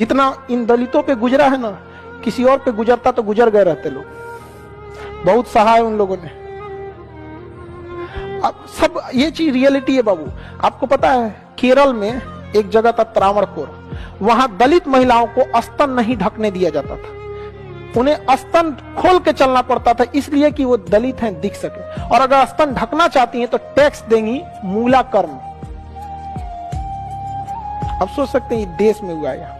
जितना इन दलितों पे गुजरा है ना, किसी और पे गुजरता तो गुजर गए रहते लोग। बहुत सहा है उन लोगों ने। अब सब ये चीज़ रियलिटी है बाबू। आपको पता है, केरल में एक जगह था त्रावणकोर। वहाँ दलित महिलाओं को अस्तन नहीं ढकने दिया जाता था। उन्हें अस्तन खोल के चलना पड़ता था, इसलिए कि वो दलित हैं, दिख सके। और अगर स्तन ढकना चाहती हैं तो टैक्स देंगी मूला कर्म अब सोच सकते हैं देश में हुआ है।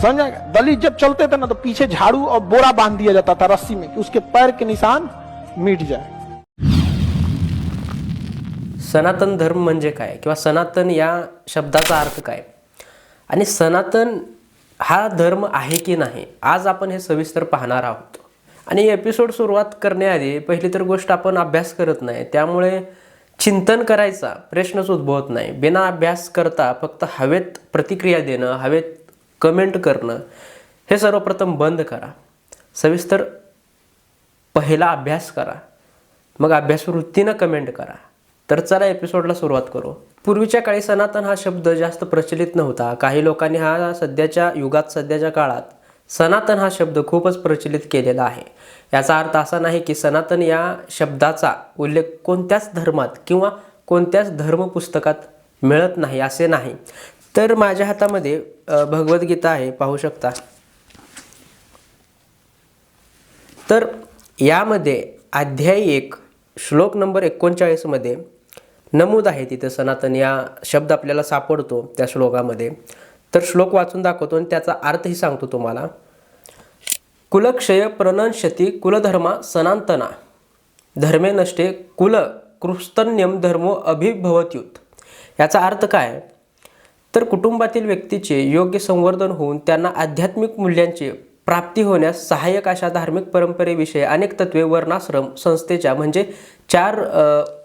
समझा? दलित जब चलते थे ना तो पीछे झाड़ू और बोरा बांध दिया जाता था रस्सी में कि उसके पैर के निशान मिट जाए। सनातन धर्म म्हणजे काय? किंवा सनातन या शब्दाचा अर्थ काय? आणि सनातन हा धर्म आहे की नाही? आज आपण हे सविस्तर पाहणार आहोत. आणि एपिसोड सुरुवात करण्याआधी पहिली तर गोष्ट आपण अभ्यास करत नाही त्यामुळे चिंतन करायचा प्रश्नच उद्भवत नाही. बिना अभ्यास करता फक्त हवेत प्रतिक्रिया देणं हवेत कमेंट करणं हे सर्वप्रथम बंद करा. सविस्तर पहिला अभ्यास करा. मग अभ्यासवृत्तीनं कमेंट करा. तर चला एपिसोडला सुरुवात करू. पूर्वीच्या काळी सनातन हा शब्द जास्त प्रचलित नव्हता. काही लोकांनी हा सध्याच्या युगात सध्याच्या काळात सनातन हा शब्द खूपच प्रचलित केलेला आहे. याचा अर्थ असा नाही की सनातन या शब्दाचा उल्लेख कोणत्याच धर्मात किंवा कोणत्याच धर्मपुस्तकात मिळत नाही असे नाही. तर माझ्या हातामध्ये भगवद्गीता आहे पाहू शकता. तर यामध्ये अध्याय एक श्लोक नंबर एकोणचाळीसमध्ये नमूद आहे तिथं सनातन या शब्द आपल्याला सापडतो त्या श्लोकामध्ये. तर श्लोक वाचून दाखवतो आणि त्याचा अर्थही सांगतो तुम्हाला. कुलक्षय प्रणशती कुलधर्मा सनातना। धर्मे नष्टे कुल कृस्तन्यम धर्मो अभिभवत्युत. याचा अर्थ काय? तर कुटुंबातील व्यक्तीचे योग्य संवर्धन होऊन त्यांना आध्यात्मिक मूल्यांचे प्राप्ती होण्यास सहाय्यक अशा धार्मिक परंपरेविषयी अनेक तत्वे वर्णाश्रम संस्थेच्या म्हणजे चार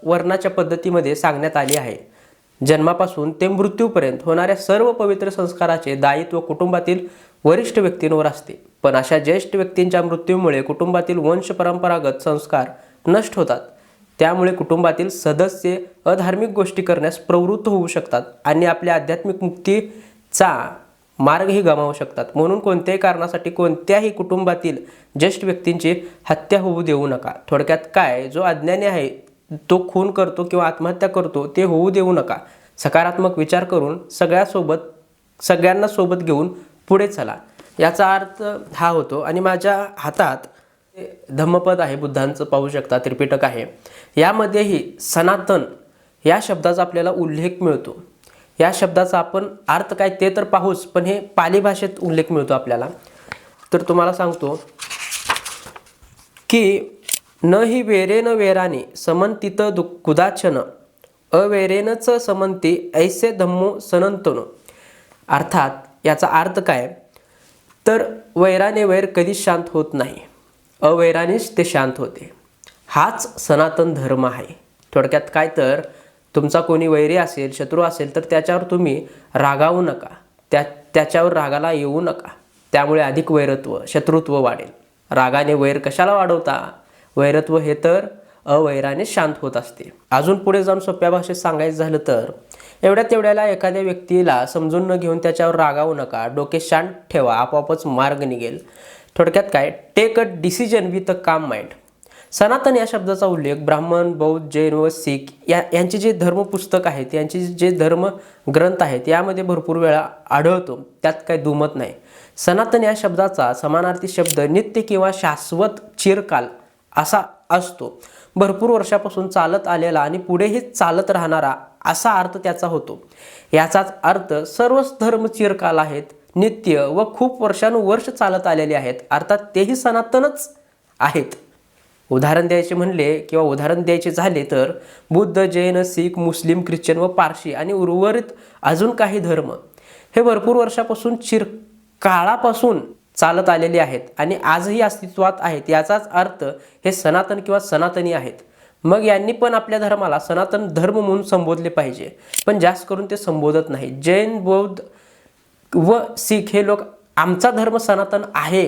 वर्णाच्या पद्धतीमध्ये सांगण्यात आली आहे. जन्मापासून ते मृत्यूपर्यंत होणाऱ्या सर्व पवित्र संस्काराचे दायित्व कुटुंबातील वरिष्ठ व्यक्तींवर असते. पण अशा ज्येष्ठ व्यक्तींच्या मृत्यूमुळे कुटुंबातील वंश परंपरागत संस्कार नष्ट होतात. त्यामुळे कुटुंबातील सदस्य अधार्मिक गोष्टी करण्यास प्रवृत्त होऊ शकतात आणि आपल्या आध्यात्मिक मुक्तीचा मार्गही गमावू शकतात. म्हणून कोणत्याही कारणासाठी कोणत्याही कुटुंबातील ज्येष्ठ व्यक्तींची हत्या होऊ देऊ नका. थोडक्यात काय? जो अज्ञानी आहे तो खून करतो किंवा आत्महत्या करतो ते होऊ देऊ नका. सकारात्मक विचार करून सगळ्यासोबत सगळ्यांना सोबत घेऊन पुढे चला. याचा अर्थ हा होतो आणि माझ्या हातात धम्मपद आहे बुद्धांचं पाहू शकता त्रिपिटक आहे. यामध्येही सनातन या शब्दाचा आपल्याला उल्लेख मिळतो. या शब्दाचा आपण अर्थ काय ते तर पाहूच पण हे पाली भाषेत उल्लेख मिळतो आपल्याला. तर तुम्हाला सांगतो की न ही वेरेन वेराने समंतित दु कुदाचन अवेरेनच समंती ऐसे धम्मो सनंतनो अर्थात याचा अर्थ काय? तर वैराने वैर कधीच शांत होत नाही. अवैरानेच ते शांत होते. हाच सनातन धर्म आहे. थोडक्यात काय तर तुमचा कोणी वैरी असेल शत्रू असेल तर त्याच्यावर तुम्ही रागावू नका. त्या त्याच्यावर रागाला येऊ नका. त्यामुळे अधिक वैरत्व शत्रुत्व वाढेल. रागाने वैर कशाला वाढवता? वैरत्व हे तर अवैराने शांत होत असते. अजून पुढे जाऊन सोप्या भाषेत सांगायचं झालं तर एवढ्या तेवढ्याला एखाद्या व्यक्तीला समजून न घेऊन त्याच्यावर रागावू नका. डोके शांत ठेवा. आपोआपच मार्ग निघेल. थोडक्यात काय? Take a decision with a calm mind सनातन या शब्दाचा उल्लेख ब्राह्मण बौद्ध जैन व सिख या यांचे जे धर्मपुस्तक आहेत यांचे जे धर्म ग्रंथ आहेत यामध्ये भरपूर वेळा आढळतो. त्यात काही दुमत नाही. सनातन या शब्दाचा समानार्थी शब्द नित्य किंवा शाश्वत चिरकाल असा असतो. भरपूर वर्षापासून चालत आलेला आणि पुढेही चालत राहणारा असा अर्थ त्याचा होतो. याचाच अर्थ सर्वच धर्म चिरकाल आहेत नित्य व खूप वर्षानुवर्ष चालत आलेले आहेत. अर्थात तेही सनातनच आहेत. उदाहरण द्यायचे म्हणले किंवा उदाहरण द्यायचे झाले तर बुद्ध जैन शीख मुस्लिम ख्रिश्चन व पारशी आणि उर्वरित अजून काही धर्म हे भरपूर वर्षापासून चिर काळापासून चालत आलेले आहेत आणि आजही अस्तित्वात आहेत. याचाच अर्थ हे सनातन किंवा सनातनी आहेत. मग यांनी पण आपल्या धर्माला सनातन धर्म म्हणून संबोधले पाहिजे. पण जास्त करून ते संबोधत नाही जैन बौद्ध व शीख हे लोक आमचा धर्म सनातन आहे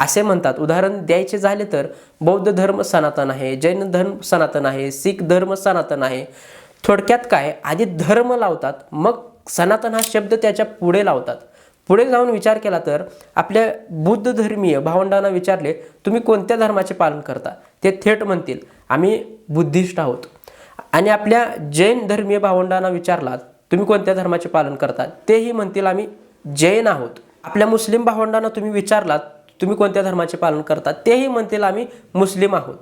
असे म्हणतात. उदाहरण द्यायचे झाले तर बौद्ध धर्म सनातन आहे जैन धर्म सनातन आहे शीख धर्म सनातन आहे. थोडक्यात काय? आधी धर्म लावतात मग सनातन हा शब्द त्याच्या पुढे लावतात. पुढे जाऊन विचार केला तर आपल्या बुद्ध धर्मीय भावंडांना विचारले तुम्ही कोणत्या धर्माचे पालन करता? ते थेट म्हणतील आम्ही बुद्धिस्ट आहोत. आणि आपल्या जैन धर्मीय भावंडांना विचारलात तुम्ही कोणत्या धर्माचे पालन करता? तेही म्हणतील आम्ही जैन आहोत. आपल्या मुस्लिम भावंडांना तुम्ही विचारलात तुम्ही कोणत्या धर्माचे पालन करता तेही म्हणतील आम्ही मुस्लिम आहोत.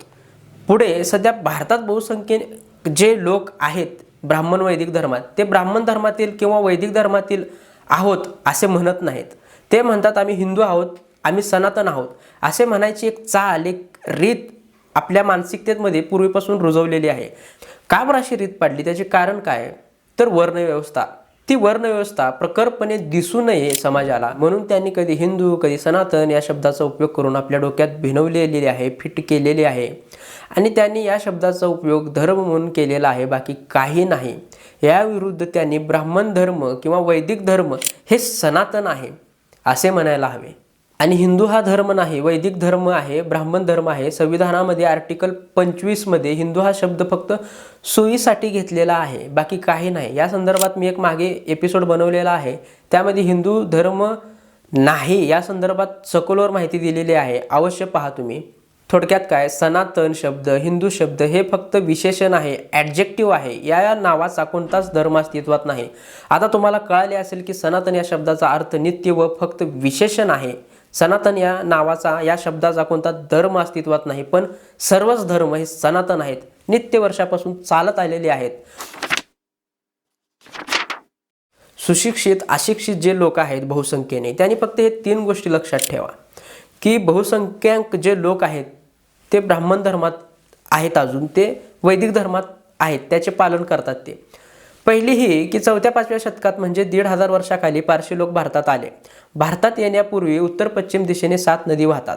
पुढे सध्या भारतात बहुसंख्येने जे लोक आहेत ब्राह्मण वैदिक धर्मात ते ब्राह्मण धर्मातील किंवा वैदिक धर्मातील आहोत असे म्हणत नाहीत. ते म्हणतात आम्ही हिंदू आहोत आम्ही सनातन आहोत. असे म्हणायची एक चाल एक रीत आपल्या मानसिकतेमध्ये पूर्वीपासून रुजवलेली आहे. का बरं अशी रीत पाडली? त्याचे कारण काय? तर वर्णव्यवस्था. ती वर्णव्यवस्था प्रखरपणे दिसू नये समाजाला. म्हणून त्यांनी कधी हिंदू कधी सनातन या शब्दाचा उपयोग करून आपल्या डोक्यात भिनवलेलेली आहे फिट केलेली आहे. आणि त्यांनी या शब्दाचा उपयोग धर्म म्हणून केलेला आहे बाकी काही नाही. याविरुद्ध त्यांनी ब्राह्मण धर्म किंवा वैदिक धर्म हे सनातन आहे असे म्हणायला हवे. आणि हिंदू हा धर्म नाही वैदिक धर्म आहे ब्राह्मण धर्म आहे संविधानामध्ये आर्टिकल पंचवीसमध्ये हिंदू हा शब्द फक्त सोयीसाठी घेतलेला आहे बाकी काही नाही. या संदर्भात मी एक मागे एपिसोड बनवलेला आहे. त्यामध्ये हिंदू धर्म नाही या संदर्भात सखोलवर माहिती दिलेली आहे. अवश्य पहा तुम्ही. थोडक्यात काय? सनातन शब्द हिंदू शब्द हे फक्त विशेषण आहे ॲडजेक्टिव्ह आहे. या या नावाचा कोणताच धर्म अस्तित्वात नाही. आता तुम्हाला कळाले असेल की सनातन या शब्दाचा अर्थ नित्य व फक्त विशेषण आहे. सनातन या नावाचा या शब्दाचा कोणता धर्म अस्तित्वात नाही पण सर्वच धर्म हे सनातन आहेत. नित्य वर्षापासून चालत आलेले आहेत. सुशिक्षित अशिक्षित जे लोक आहेत बहुसंख्येने त्यांनी फक्त हे तीन गोष्टी लक्षात ठेवा. की बहुसंख्याक जे लोक आहेत ते ब्राह्मण धर्मात आहेत अजून ते वैदिक धर्मात आहेत त्याचे पालन करतात ते. पहिली ही की चौथ्या पाचव्या शतकात म्हणजे दीड हजार वर्षाखाली पारशी लोक भारतात आले. भारतात येण्यापूर्वी उत्तर पश्चिम दिशेने सात नदी वाहतात.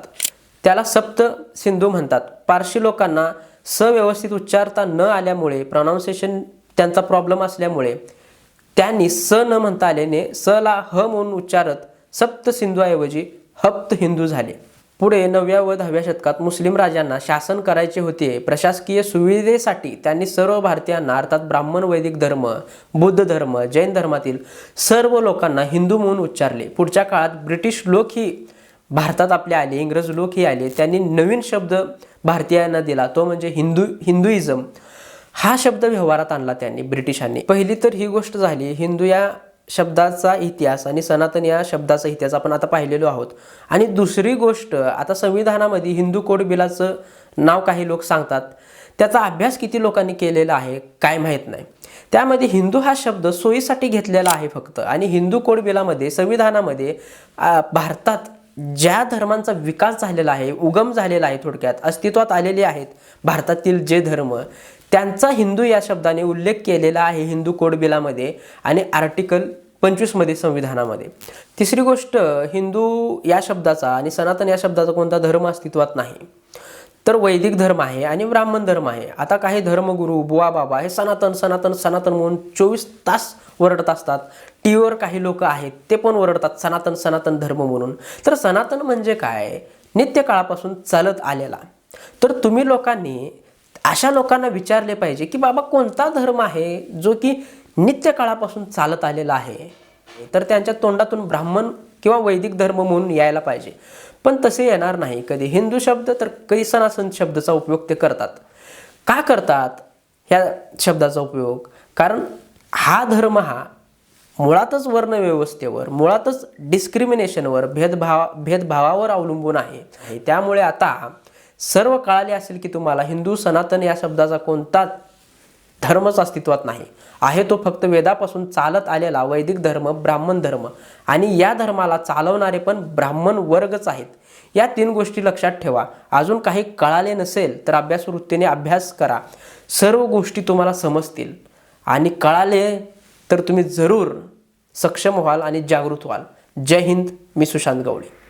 त्याला सप्त सिंधू म्हणतात. पारशी लोकांना सव्यवस्थित उच्चारता न आल्यामुळे प्रोनाऊन्सिएशन त्यांचा प्रॉब्लेम असल्यामुळे त्यांनी स न म्हणता आल्याने स ला ह म्हणून उच्चारत सप्त सिंधूऐवजी हप्त हिंदू झाले. पुढे नवव्या व दहाव्या शतकात मुस्लिम राजांना शासन करायचे होते. प्रशासकीय सुविधेसाठी त्यांनी सर्व भारतीयांना अर्थात ब्राह्मण वैदिक धर्म बुद्ध धर्म जैन धर्मातील सर्व लोकांना हिंदू म्हणून उच्चारले. पुढच्या काळात ब्रिटिश लोकही भारतात आपले आले इंग्रज लोकही आले. त्यांनी नवीन शब्द भारतीयांना दिला तो म्हणजे हिंदू हिंदुइझम. हा शब्द व्यवहारात आणला त्यांनी ब्रिटिशांनी. पहिली तर ही गोष्ट झाली हिंदू या शब्दाचा इतिहास आणि सनातन या शब्दाचा इतिहास आपण आता पाहिलेलो आहोत. आणि दुसरी गोष्ट आता संविधानामध्ये हिंदू कोड बिलाचं नाव काही लोक सांगतात. त्याचा अभ्यास किती लोकांनी केलेला आहे काय माहीत नाही. त्यामध्ये हिंदू हा शब्द सोयीसाठी घेतलेला आहे फक्त. आणि हिंदू कोड बिलामध्ये संविधानामध्ये भारतात ज्या धर्मांचा विकास झालेला आहे उगम झालेला आहे थोडक्यात अस्तित्वात आलेले आहेत भारतातील जे धर्म त्यांचा हिंदू या शब्दाने उल्लेख केलेला आहे हिंदू कोड बिलामध्ये आणि आर्टिकल पंचवीसमध्ये संविधानामध्ये. तिसरी गोष्ट हिंदू या शब्दाचा आणि सनातन या शब्दाचा कोणता धर्म अस्तित्वात नाही. तर वैदिक धर्म आहे आणि ब्राह्मण धर्म आहे. आता काही धर्मगुरू बुवा बाबा हे सनातन सनातन सनातन म्हणून चोवीस तास वरडत असतात. टी व्हीवर काही लोक आहेत ते पण ओरडतात सनातन सनातन धर्म म्हणून. तर सनातन म्हणजे काय? नित्यकाळापासून चालत आलेला. तर तुम्ही लोकांनी अशा लोकांना विचारले पाहिजे की बाबा कोणता धर्म आहे जो की नित्य काळापासून चालत आलेला आहे? तर त्यांच्या तोंडातून ब्राह्मण किंवा वैदिक धर्म म्हणून यायला पाहिजे. पण तसे येणार नाही. कधी हिंदू शब्द तर कधी सनासन शब्दाचा उपयोग ते करतात. का करतात? ह्या शब्दाचा उपयोग. कारण हा धर्म हा मुळातच वर्णव्यवस्थेवर मुळातच डिस्क्रिमिनेशनवर भेदभाव भेदभावावर अवलंबून आहे. त्यामुळे आता सर्व कळाले असेल की तुम्हाला हिंदू सनातन या शब्दाचा कोणताच धर्मच अस्तित्वात नाही. आहे तो फक्त वेदापासून चालत आलेला वैदिक धर्म ब्राह्मण धर्म. आणि या धर्माला चालवणारे पण ब्राह्मण वर्गच आहेत. या तीन गोष्टी लक्षात ठेवा. अजून काही कळाले नसेल तर अभ्यास वृत्तीने अभ्यास करा. सर्व गोष्टी तुम्हाला समजतील. आणि कळाले तर तुम्ही जरूर सक्षम व्हाल आणि जागृत व्हाल. जय हिंद मी सुशांत गवळे.